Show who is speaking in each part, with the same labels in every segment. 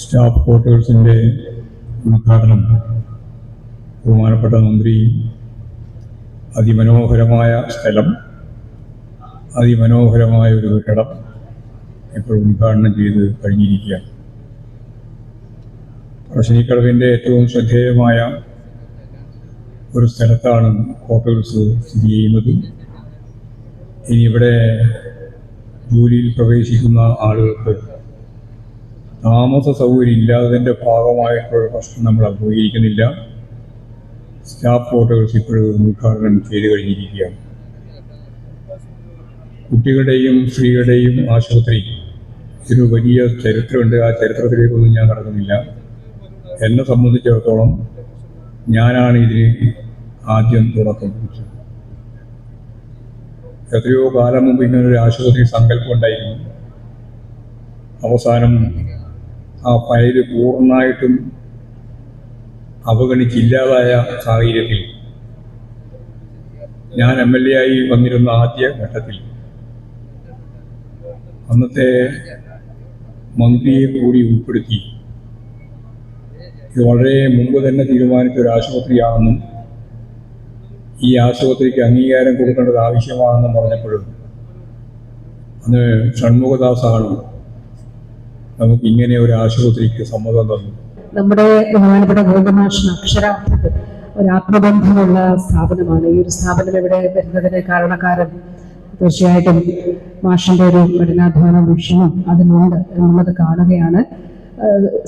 Speaker 1: Staff ക്വാർട്ടേഴ്സിന്റെ ഉദ്ഘാടനം ബഹുമാനപ്പെട്ട മന്ത്രി അതിമനോഹരമായ സ്ഥലം അതിമനോഹരമായ ഒരു കെട്ടിടം ഇപ്പോൾ ഉദ്ഘാടനം ചെയ്ത് കഴിഞ്ഞിരിക്കുകയാണ്. പറശ്ശിനിക്കടവിന്റെ ഏറ്റവും ശ്രദ്ധേയമായ ഒരു സ്ഥലത്താണ് ക്വാർട്ടേഴ്സ് സ്ഥിതി ചെയ്യുന്നത്. ഇനി ഇവിടെ ജോലിയിൽ പ്രവേശിക്കുന്ന ആളുകൾക്ക് താമസ സൗകര്യം ഇല്ലാത്തതിന്റെ ഭാഗമായിട്ടുള്ള പ്രശ്നം നമ്മൾ അഭിമുഖീകരിക്കുന്നില്ല. സ്റ്റാഫ് ക്വാർട്ടേഴ്സ് ഇപ്പോഴും ഉദ്ഘാടനം ചെയ്തു കഴിഞ്ഞിരിക്കുകയാണ്. കുട്ടികളുടെയും സ്ത്രീകളുടെയും ആശുപത്രി. ഒരു വലിയ ചരിത്രമുണ്ട്. ആ ചരിത്രത്തിലേക്കൊന്നും ഞാൻ കടക്കുന്നില്ല. എന്നെ സംബന്ധിച്ചിടത്തോളം ഞാനാണ് ഇതിന് ആദ്യം തുടക്കം കുറിച്ചത്. എത്രയോ കാലം മുമ്പ് ഇങ്ങനൊരു ആശുപത്രി സങ്കല്പം ഉണ്ടായിരുന്നു. അവസാനം ആ ഫയൽ പൂർണമായിട്ടും അവഗണിച്ചില്ലാതായ സാഹചര്യത്തിൽ ഞാൻ എം എൽ എ ആയി വന്നിരുന്ന ആദ്യ ഘട്ടത്തിൽ അന്നത്തെ മന്ത്രിയെ കൂടി ഉൾപ്പെടുത്തി ഇത് വളരെ മുമ്പ് തന്നെ തീരുമാനിച്ച ഒരു ആശുപത്രിയാണെന്നും ഈ ആശുപത്രിക്ക് അംഗീകാരം കൊടുക്കേണ്ടത് ആവശ്യമാണെന്നും പറഞ്ഞപ്പോഴും അന്ന് ഷൺമുഖദാസാണ് നമുക്ക് ഇങ്ങനെ ഒരു ആശുപത്രിക്ക് സമ്മതം തന്നു.
Speaker 2: നമ്മുടെ ബഹുമാനപ്പെട്ട ഗോപനാശന അക്ഷരാർത്ഥത്തിൽ ഒരു ആത്മബന്ധമുള്ള സ്ഥാപനമാണ്. ഈ ഒരു സ്ഥാപനം ഇവിടെ വരുന്നതിന് കാരണക്കാരൻ തീർച്ചയായിട്ടും മാഷിന്റെ ഒരു കഠിനാധ്വാന വിഷമം അതിനുണ്ട് എന്നുള്ളത് കാണുകയാണ്.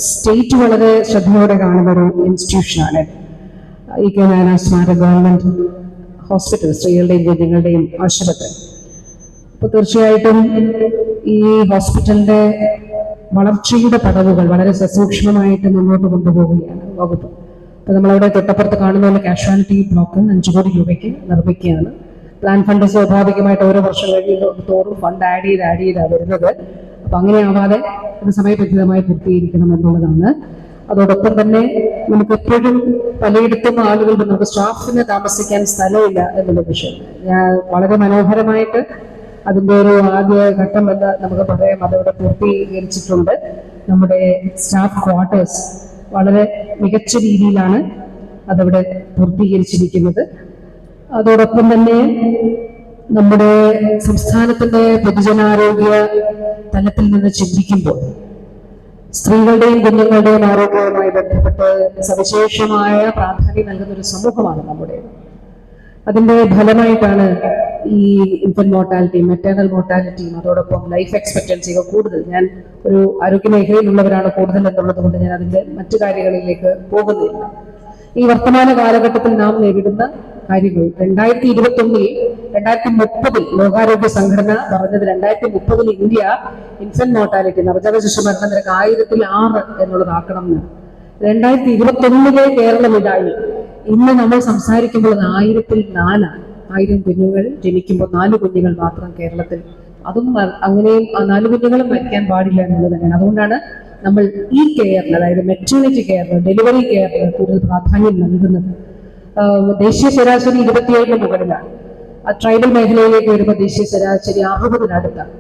Speaker 2: സ്റ്റേറ്റ് വളരെ ശ്രദ്ധയോടെ കാണുന്ന ഒരു ഇൻസ്റ്റിറ്റ്യൂഷനാണ്. ഈ കെ നാരായണ സ്മാരക ഗവൺമെന്റ് ഹോസ്പിറ്റൽ സ്ത്രീകളുടെയും കുഞ്ഞുങ്ങളുടെയും ആശുപത്രി. അപ്പൊ തീർച്ചയായിട്ടും ഈ ഹോസ്പിറ്റലിന്റെ വളർച്ചയുടെ പടവുകൾ വളരെ സസൂക്ഷ്മമായിട്ട് മുന്നോട്ട് കൊണ്ടുപോവുകയാണ് വകുപ്പ്. അപ്പൊ നമ്മളവിടെ തൊട്ടപ്പുറത്ത് കാണുന്ന പോലെ കാഷ്വാലിറ്റി ബ്ലോക്ക് അഞ്ചു കോടി രൂപയ്ക്ക് നിർമ്മിക്കുകയാണ്. പ്ലാൻ ഫണ്ട് സ്വാഭാവികമായിട്ട് ഓരോ വർഷം കഴിയുമ്പോൾ തോറും ഫണ്ട് ആഡ് ചെയ്ത് ആഡ് ചെയ്താണ് വരുന്നത്. അപ്പൊ അങ്ങനെയാവാതെ അത് സമയബന്ധിതമായി പൂർത്തീകരിക്കണം എന്നുള്ളതാണ്. അതോടൊപ്പം തന്നെ നമുക്ക് എപ്പോഴും പലയിടത്തും ആളുകൾ നമുക്ക് സ്റ്റാഫിന് താമസിക്കാൻ സ്ഥലമില്ല എന്നുള്ള വിഷയം. ഞാൻ വളരെ മനോഹരമായിട്ട് അതിന്റെ ഒരു ആദ്യ ഘട്ടം എന്ന് നമുക്ക് പറയാം. അതവിടെ പൂർത്തീകരിച്ചിട്ടുണ്ട്. നമ്മുടെ സ്റ്റാഫ് ക്വാർട്ടേഴ്സ് വളരെ മികച്ച രീതിയിലാണ് അതവിടെ പൂർത്തീകരിച്ചിരിക്കുന്നത്. അതോടൊപ്പം തന്നെ നമ്മുടെ സംസ്ഥാനത്തിന്റെ പൊതുജനാരോഗ്യ തലത്തിൽ നിന്ന് ചിന്തിക്കുമ്പോൾ സ്ത്രീകളുടെയും കുഞ്ഞുങ്ങളുടെയും ആരോഗ്യവുമായി ബന്ധപ്പെട്ട് സവിശേഷമായ പ്രാധാന്യം നൽകുന്ന ഒരു സമൂഹമാണ് നമ്മുടെ അതിന്റെ ഫലമായിട്ടാണ് ഈ ഇൻഫന്റ് മോർട്ടാലിറ്റിയും മെറ്റേണൽ മോർട്ടാലിറ്റിയും അതോടൊപ്പം ലൈഫ് എക്സ്പെക്ടൻസി ഒക്കെ കൂടുതൽ. ഞാൻ ഒരു ആരോഗ്യ മേഖലയിലുള്ളവരാണ് കൂടുതൽ എന്നുള്ളത് കൊണ്ട് ഞാൻ അതിന്റെ മറ്റു കാര്യങ്ങളിലേക്ക് പോകുന്നില്ല. ഈ വർത്തമാന കാലഘട്ടത്തിൽ നാം നേരിടുന്ന കാര്യങ്ങൾ. രണ്ടായിരത്തി ഇരുപത്തി ഒന്നിൽ രണ്ടായിരത്തി മുപ്പതിൽ ലോകാരോഗ്യ സംഘടന പറഞ്ഞത് രണ്ടായിരത്തി മുപ്പതിൽ ഇന്ത്യ ഇൻഫന്റ് മോർട്ടാലിറ്റി നവജാത ശിശു മരണ നിരക്ക് ആയിരത്തിൽ ആറ് എന്നുള്ളതാക്കണം എന്ന് രണ്ടായിരത്തി ഇരുപത്തി ഒന്നിലെ കേരളം ഇതായി. ഇന്ന് നമ്മൾ സംസാരിക്കുമ്പോൾ ആയിരത്തിൽ നാലാണ് ആയിരം കുഞ്ഞുങ്ങൾ ജനിക്കുമ്പോൾ നാല് കുഞ്ഞുങ്ങൾ മാത്രം കേരളത്തിൽ. അതും അങ്ങനെ അങ്ങനെയും ആ നാല് കുഞ്ഞുങ്ങളും മരിക്കാൻ പാടില്ല എന്നുള്ളത് തന്നെയാണ്. അതുകൊണ്ടാണ് നമ്മൾ ഈ കെയറിന് അതായത് മെറ്റേണിറ്റി കെയർ ഡെലിവറി കെയർ കൂടുതൽ പ്രാധാന്യം നൽകുന്നത്. ദേശീയ ശരാശരി ഇരുപത്തിയേഴിന് മുകളിലാണ്. ആ ട്രൈബൽ മേഖലയിലേക്ക് വരുമ്പോൾ ദേശീയ ശരാശരി അറുപതിനടുത്താണ്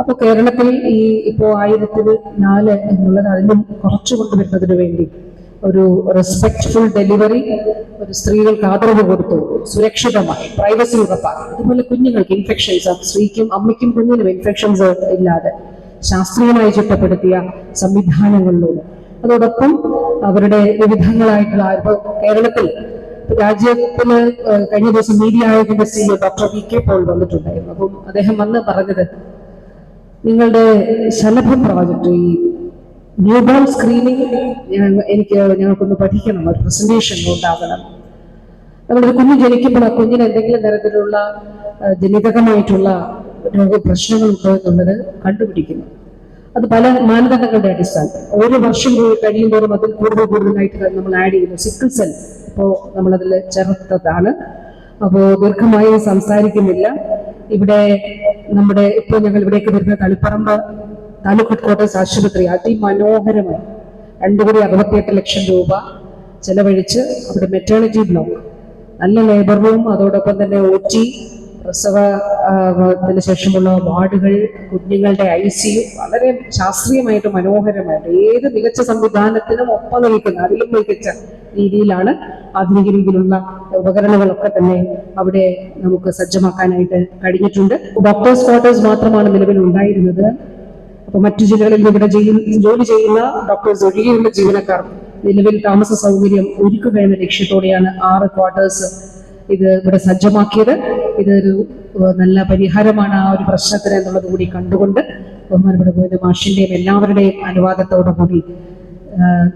Speaker 2: അപ്പോൾ കേരളത്തിൽ ഈ ഇപ്പോൾ ആയിരത്തിൽ നാല് എന്നുള്ളത് അതിനും കുറച്ചു കൊണ്ടുവരുന്നതിന് വേണ്ടി ഒരു റെസ്പെക്ട്ഫുൾ ഡെലിവറി ഒരു സ്ത്രീകൾക്ക് ആദരവ് കൊടുത്തു. സുരക്ഷിതമായി പ്രൈവസി ഉറപ്പാക്കും. അതുപോലെ കുഞ്ഞുങ്ങൾക്ക് ഇൻഫെക്ഷൻസ് സ്ത്രീക്കും അമ്മയ്ക്കും കുഞ്ഞിനും ഇൻഫെക്ഷൻസ് ഇല്ലാതെ ശാസ്ത്രീയമായി ചിട്ടപ്പെടുത്തിയ സംവിധാനങ്ങളിലൂടെ. അതോടൊപ്പം അവരുടെ വിവിധങ്ങളായിട്ടുള്ള ഇപ്പൊ കേരളത്തിൽ രാജ്യത്തിന് ഏഹ്, കഴിഞ്ഞ ദിവസം media ആയോഗിന്റെ C doctor V K Paul വന്നിട്ടുണ്ടായിരുന്നു. അപ്പം അദ്ദേഹം വന്ന് പറഞ്ഞത് നിങ്ങളുടെ ശലഭ പ്രോജക്റ്റ് ഈ ന്യൂബോൺ സ്ക്രീനിങ് എനിക്ക് ഞങ്ങൾക്കൊന്ന് പഠിക്കണം. ഒരു പ്രസന്റേഷൻ ഉണ്ടാകണം. നമ്മളൊരു കുഞ്ഞ് ജനിക്കുമ്പോൾ ആ കുഞ്ഞിന് എന്തെങ്കിലും തരത്തിലുള്ള ജനിതകമായിട്ടുള്ള രോഗ പ്രശ്നങ്ങളുണ്ടോ എന്നുള്ളത് കണ്ടുപിടിക്കുന്നു. അത് പല മാനദണ്ഡങ്ങളുടെ അടിസ്ഥാനം ഓരോ വർഷം കൂടി കഴിയുമ്പോഴും അതിൽ കൂടുതൽ കൂടുതലായിട്ട് നമ്മൾ ആഡ് ചെയ്യുന്നു. സിക്കിൾ സെൽ ഇപ്പോൾ നമ്മളതിൽ ചേർത്തതാണ്. അപ്പോൾ ദീർഘമായി സംസാരിക്കുന്നില്ല. ഇവിടെ നമ്മുടെ ഇപ്പോൾ ഞങ്ങൾ ഇവിടേക്ക് വരുന്ന തളിപ്പറമ്പ് താലൂക്ക് ഹെഡ്ക്വാർട്ടേഴ്സ് ആശുപത്രി അതിമനോഹരമായി. രണ്ടു കോടി അറുപത്തിയെട്ട് ലക്ഷം രൂപ ചെലവഴിച്ച് അവിടെ മെറ്റേണിറ്റി ബ്ലോക്ക് നല്ല ലേബർ റൂം അതോടൊപ്പം തന്നെ ഒ ടി പ്രസവത്തിന് ശേഷമുള്ള വാർഡുകൾ കുഞ്ഞുങ്ങളുടെ ഐ സിയു വളരെ ശാസ്ത്രീയമായിട്ട് മനോഹരമായിട്ട് ഏത് മികച്ച സംവിധാനത്തിനും ഒപ്പം നിൽക്കുന്ന അതിലും മികച്ച രീതിയിലാണ് ആധുനിക രീതിയിലുള്ള ഉപകരണങ്ങളൊക്കെ തന്നെ അവിടെ നമുക്ക് സജ്ജമാക്കാനായിട്ട് കഴിഞ്ഞിട്ടുണ്ട്. ഡോക്ടേഴ്സ് ക്വാർട്ടേഴ്സ് മാത്രമാണ് നിലവിൽ ഉണ്ടായിരുന്നത്. അപ്പൊ മറ്റു ജില്ലകളിൽ ഇവിടെ ചെയ്യുന്ന ജോലി ചെയ്യുന്ന ഡോക്ടേഴ്സ് ഒഴികെയുള്ള ജീവനക്കാർ നിലവിൽ താമസ സൗകര്യം ഒരുക്കുക എന്ന ലക്ഷ്യത്തോടെയാണ് ആറ് ക്വാർട്ടേഴ്സ് ഇത് ഇവിടെ സജ്ജമാക്കിയത്. ഇതൊരു നല്ല പരിഹാരമാണ് ആ ഒരു പ്രശ്നത്തിന് എന്നുള്ളത് കൂടി കണ്ടുകൊണ്ട് ബഹുമാനപ്പെട്ട ഗോവിന്ദ മാഷിന്റെയും എല്ലാവരുടെയും അനുവാദത്തോടു കൂടി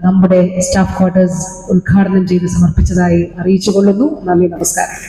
Speaker 2: നമ്മുടെ സ്റ്റാഫ് ക്വാർട്ടേഴ്സ് ഉദ്ഘാടനം ചെയ്ത് സമർപ്പിച്ചതായി അറിയിച്ചു കൊള്ളുന്നു നന്ദി നമസ്കാരം.